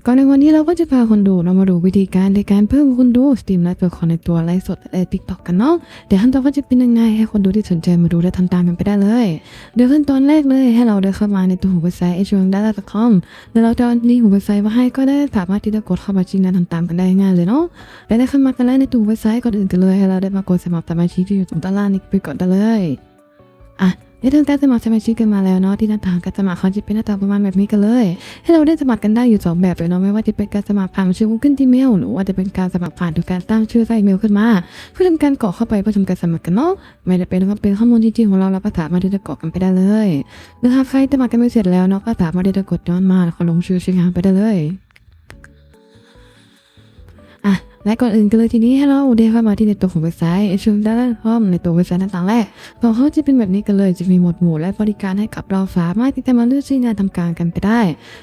ก่อนในวันนี้เราก็จะพาคนดูเรามาดูวิธีการในการเพิ่มคนดูสตรีมและตัวละครในตัวไลฟ์สดและติ๊กตอกกันเนาะเดี๋ยวขั้นตอนก็จะเป็นยังไงให้คนดูที่สนใจมาดูและทำตามกันไปได้เลย เดี๋ยวขั้นตอนแรกเลยให้เราเดินเข้ามาในตัวเว็บไซต์ h อ m d a t a c o m แล้วเราจะเอาลิงก์ของเว็บไซต์มาให้ก็ได้สามารถที่จะกดเข้ามาจริงและทำตามกันได้ง่ายเลยเนาะและได้เข้ามากันแล้วในตัวเว็บไซต์ก่อนอื่นกันเลยให้เราได้มากดสมัครสมาชิกที่อยู่ตรงด้านล่างนี้ไปก่อนได้เลยอะ ได้ทำการสมัครสมาชิกกันมาแล้วเนาะที่หน้าต่างการสมัครเขาจะเป็นหน้าต่างประมาณแบบนี้กันเลย ให้เราได้สมัครกันได้อยู่สองแบบเลยเนาะไม่ว่าจะเป็นการสมัครผ่านชื่อ Google Gmail หรือว่าจะเป็นการสมัครผ่านโดยการตั้งชื่อใส่อีเมลขึ้นมา เพื่อทำการกรอกเข้าไปเพื่อทำการสมัครกันเนาะไม่ได้เป็นว่าเป็นข้อมูลจริงๆของเราเราก็สามารถที่จะกรอกกันไปได้เลยหรือหากใครสมัครกันไม่เสร็จแล้วเนาะก็สามารถที่จะกดย้อนมาแล้วก็ลงชื่อใช้งานไปได้เลย และก่อนอื่นกันเลยทีนี้ให้เราเดินเข้ามาที่ในตัวของเว็บไซต์ชมด้านพร้อมในตัวเว็บไซต์หน้าต่างแรกของเขาจะเป็นแบบนี้กันเลยจะมีหมวดหมู่และบริการให้กับเราสามารถที่จะมาเลือกใช้งานทำการกันไปได้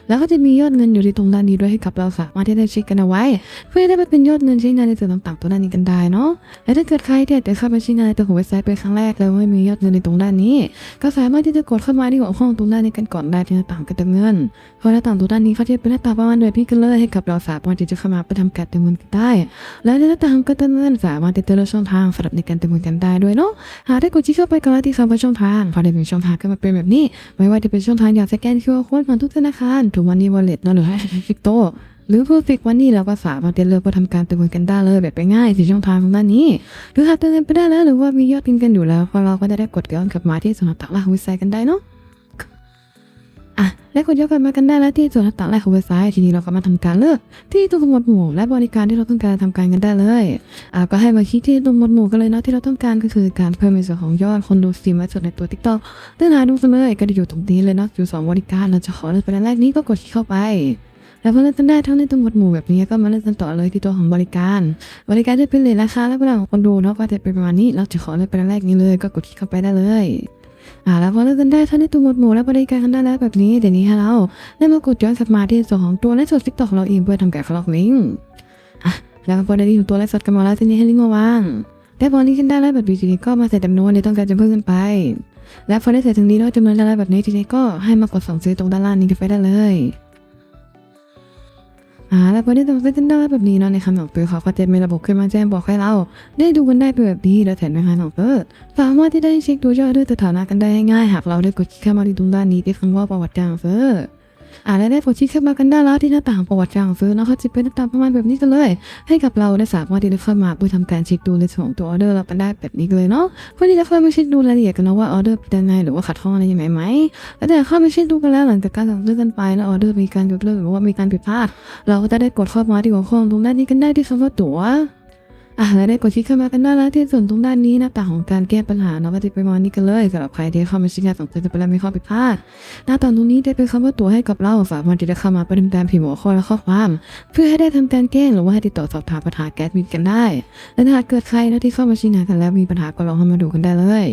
แล้วก็จะมียอดเงินอยู่ที่ตรงด้านนี้ด้วยให้กับเราสามารถที่จะเช็คกันเอาไว้ เพื่อได้ไปเป็นยอดเงินใช้งานในส่วนต่างๆตัวด้านนี้กันได้เนาะและถ้าเกิดใครที่อยากจะเข้าไปใช้งานในตัวของเว็บไซต์เป็นครั้งแรกแล้วไม่มียอดเงินในตรงด้านนี้ ก็สามารถที่จะกดเข้ามาที่หัวข้อตรงด้านนี้กันก่อนได้ที่หน้าต่างการเติมเงินเพราะหน้าต่างตัวด้านนี้เขาจะเป็นหน้าต่างประมาณแบบนี้กันเลยให้กับเราสามารถที่จะเข้ามาไปทำการเติมเงินกันได้และในหน้าต่างการติมเงินสามารถติดต่อเลือกช่องทางสำหรับในการติมเงินกันได้ด้วยเนาะหากได้กดที่เข้าไปก่อนแล้วที่คำว่าช่องทางพอได้เป็นช่องทางก็มาเป็นแบบนี้ ไม่ว่าจะเป็นช่องทางอยากสแกน QR Code ผ่านทุกธนาคารถูกวันนี้วอลเล็ตเนาะหรือให้ฟิกโตหรือเพื่อฟิกวันนี้เราก็สามารถเลือกเพื่อทำการติมเงินกันได้เลยแบบไปง่ายสี่ช่องทางของด้านนี้ หรือหากเติมเงินไปได้แล้วหรือว่ามียอดกินกันอยู่แล้วพอเราก็จะได้กดย้อนกลับมาที่ส่วนต่างๆของว็บไซต์กันได้เนาะ และกดย้อนกลับมากันได้แล้วที่ส่วนต่างๆแรกของเว็บไซต์ทีนี้เราก็มาทำการเลือกที่ตัวหมวดหมู่และบริการที่เราต้องการทำการกันได้เลยอะก็ให้มาคลิกที่ตรงหมวดหมู่กันเลยเนาะที่เราต้องการก็คือการเพิ่มในส่วนของยอดคนดูสตรีมและสดในตัว TikTok เลื่อนหาดูกันเลยก็จะอยู่ตรงนี้เลยเนาะอยู่สองบริการเราจะขอเลือกเป็นแรกนี้ก็กดคลิกเข้าไปแล้วพอเลือกกันได้ทั้งในตัวหมวดหมู่แบบนี้ก็มาเลือกกันต่อเลยที่ตัวของบริการ บริการจะเป็นเลยราคาและเวลาของคนดูเนาะก็จะเป็นประมาณนี้เราจะขอเลือกเป็นแรกนี้เลย ก็กดคลิกเข้าไปได้เลย อ่าแล้วพอเลือกกันได้ท่านได้ตัวหมวดหมู่และบริการกันได้แล้วแบบนี้เดี๋ยวนี้ให้เราได้มากดย้อนกลับมาที่ส่วนของตัวและสดติ๊กต็อกของเราเองเพื่อทำการคลอกลิงก์อะแล้วพอได้ดีของตัวและสดกันมาแล้วทีนี้ให้ลิงก์มาวางได้พอนี้ขึ้นได้แล้วแบบนี้ทีนี้ก็มาใส่จำนวนในต้องการจะเพิ่มขึ้นไป และพอได้ใส่ถึงนี้แล้วจำนวนได้แล้วแบบนี้ทีนี้ก็ให้มากดสั่งซื้อตรงด้านล่างนี้ไปได้เลย อ่าแล้วพอได้ทำเซ็นได้แบบนี้เนาะในคำของเปิดเขาก็จะมีระบบขึ้นมาแจ้งบอกให้เรา ได้ดูกันได้เป็นแบบนี้แล้วแถมในคำของเปิดสามารถที่ได้เช็คดูยอดด้วยสถานะกันได้ง่ายหากเราได้กดคลิกเข้ามาที่ตรงด้านนี้ที่คำว่าประวัติการเฟอร์ อ่าและได้กดคลิกเข้ามากันได้แล้วที่หน้าต่างประวัติจางเฟอร์เนะเขาจะเป็นหน้าต่างประมาณแบบนี้กันเลย ให้กับเราได้สามารถที่จะเข้ามาเพื่อทำการเช็คดูในส่วนของตัวออเดอร์เรากันได้แบบนี้เลยเนาะเพื่อที่จะเข้ามาเช็คดูรายละเอียดกันเนาะว่าออเดอร์เป็นยังไงหรือว่าขัดข้องอะไรยังไงไหมแล้วแต่เข้ามาเช็คดูกันแล้วหลังจากการสั่งซื้อกันไปแล้วออเดอร์มีการยกเลิกหรือว่ามีการผิดพลาด เราก็จะได้กดเข้ามาที่หัวข้อตรงด้านนี้กันได้ที่คำว่าตั๋ว อะและได้กดคลิกเข้ามากันได้แล้วที่ส่วนตรงด้านนี้หน้าต่างของการแก้ปัญหาเนาะป็นปมาณนี้กันเลยสำหรับใครที่เข้ามาใช้งานส่งเสริมไปแล้วมีข้อผิดพลาดหน้าต่างตรงนี้ได้เป็นคำว่าตัวให้กับเราสามารถที่จะเข้ามาประเด็นการพิมพ์หัวข้อและข้อความ เพื่อให้ได้ทำการแก้หรือว่าให้ติดต่อสอบถามปัญหาแก๊สมิดกันได้และถ้าเกิดใครนะที่เข้ามาใช้งานกันแล้วมีปัญหาก็ลองเข้ามาดูกันได้เลย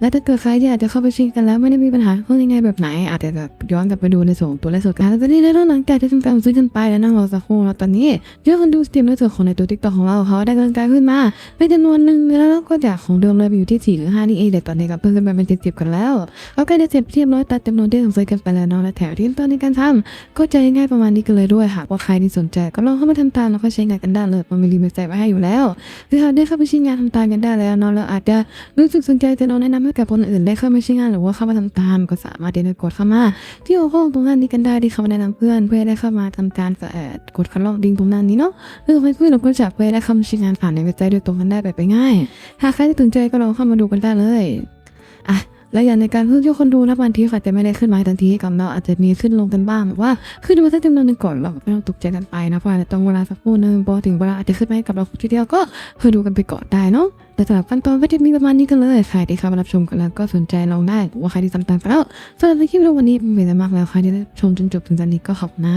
และถ้าเกิดใครที่อาจจะเข้าไปใช้กันแล้วไม่ได้มีปัญหาเรื่องยังไงแบบไหน อาจจะแบบย้อนกลับไปดูในส่วนของตัวเลขสดกันแล้วตอนนี้ในหลังจากที่ทำการซื้อกันไปแล้วนั่งรอสักครู่แล้วตอนนี้ยอดคนดูสตรีมในส่วนของในตัวทิกตอกของเราเขาได้กำลังการขึ้นมาเป็นจำนวนหนึ่งแล้วก็จากของเดิมเลยอยู่ที่สี่หรือห้านี่เองแต่ตอนนี้ก็เพิ่มขึ้นมาเป็นเจ็ดสิบกันแล้วเอาใกล้จะเสร็จเรียบร้อยตัดจำนวนที่สงซื้อกันไปแล้วเนาะและแถวที่ตอนในการทำก็จะง่ายประมาณนี้กันเลยด้วยหากว่าใครที่สนใจก็ลองเข้ามาทำตามแล้วก็ใช้งานกันได้เลยมันมีรีวิวใจไว้ให้อยู่แล้วหรือหากได้เข้าไปใช้งานทำตามกันได้แล้วเนาะแล้วอาจจะรู้สึกสนใจจะลองแนะนำให้กับคนอื่นได้เข้ามาใช้งานหรือว่าเข้ามาทำตามก็สามารถเดินกดเข้ามา ที่หัวข้อตรงด้นนี้กันได้ที่เขามาแนะนำเพื่อนเพื่อได้เข้ามาทำการเอ่กดคัดลอกดิ้งตรงด้นนี้เนาะเพื่อให้เพื่อนเราก็จะเพื่อได้เข้ามาใช้งานผ่านในเว็บไซต์โดยตรงกันได้แบบไปง่าย หากใครที่สนใจก็ลองเข้ามาดูกันได้เลยอะและอย่างในการเพิ่มยอดคนดูนะบางทีอาจจะไม่ได้ขึ้นมาทันทีกับเราอาจจะมีขึ้นลงกันบ้างแบบว่าขึ้นมาสักจำนวนหนึ่งก่อนเราไม่ต้องตกใจกันไปนะเพราะอาจจะต้องเวลาสักครู่นึงพอถึงเวลาอาจจะขึ้นมาให้กับเราทีเดียวก็เพื่อดูกันไปก่อนได้เนาะแต่สำหรับขั้นตอนก็จะมีประมาณนี้กันเลยใครที่เข้ามารับชมกันแล้วก็สนใจลองได้ว่าใครที่ทำตามไปแล้วสำหรับคลิปวันนี้เป็นไปมากแล้วใครที่ได้ชมจนจบถึงตอนนี้ก็ขอบนะ